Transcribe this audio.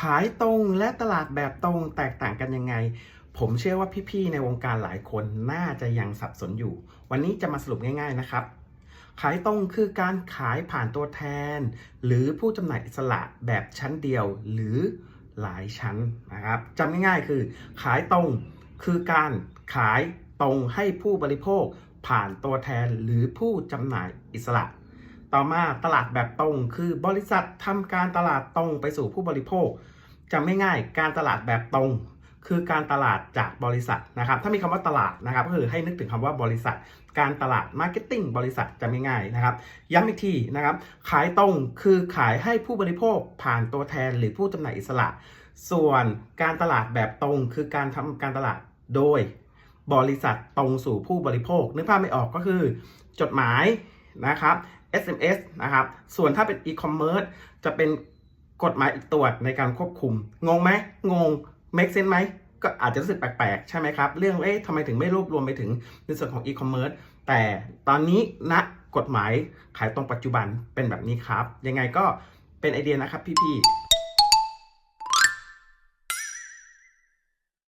ขายตรงและตลาดแบบตรงแตกต่างกันยังไง ผมเชื่อว่าพี่ๆ ในวงการหลายคนน่าจะยังสับสนอยู่ วันนี้จะมาสรุปง่าย ๆนะครับ ขายตรงคือการขายผ่านตัวแทน หรือผู้จำหน่ายอิสระแบบชั้นเดียวหรือหลายชั้นนะครับจำง่ายๆคือ ขายตรงคือการขายตรงให้ผู้บริโภคผ่านตัวแทนหรือผู้จำหน่ายอิสระ ต่อมาตลาดแบบตรง คือบริษัททำการตลาดตรงไปสู่ผู้บริโภคจำไม่ง่ายๆการตลาดแบบตรงคือการตลาดจากบริษัทนะครับ ถ้ามีคำว่าตลาดนะครับก็คือให้นึกถึงคำว่าบริษัท การตลาดมาร์เก็ตติ้งบริษัทจำไม่ง่ายๆนะครับ ย้ำอีกทีนะครับ ขายตรงคือขายให้ผู้บริโภคผ่านตัวแทนหรือผู้จำหน่ายอิสระ ส่วนการตลาดแบบตรง คือการทำการตลาดโดย บริษัทตรงสู่ผู้บริโภค นึกภาพไม่ออกก็คือ จดหมาย นะครับ SMS นะครับ ส่วนถ้าเป็น e-commerce จะเป็นกฎหมายอีกตัวในการควบคุม งงไหมงง make sense ไหมก็อาจจะรู้สึกแปลกๆ ใช่ไหมครับ เรื่องเอ๊ะทำไมถึงไม่รวบรวมไปถึงในส่วนของ e-commerce แต่ตอนนี้ณกฎหมายขายตรงปัจจุบันเป็นแบบนี้ครับ ยังไงก็เป็นไอเดียนะครับพี่ๆ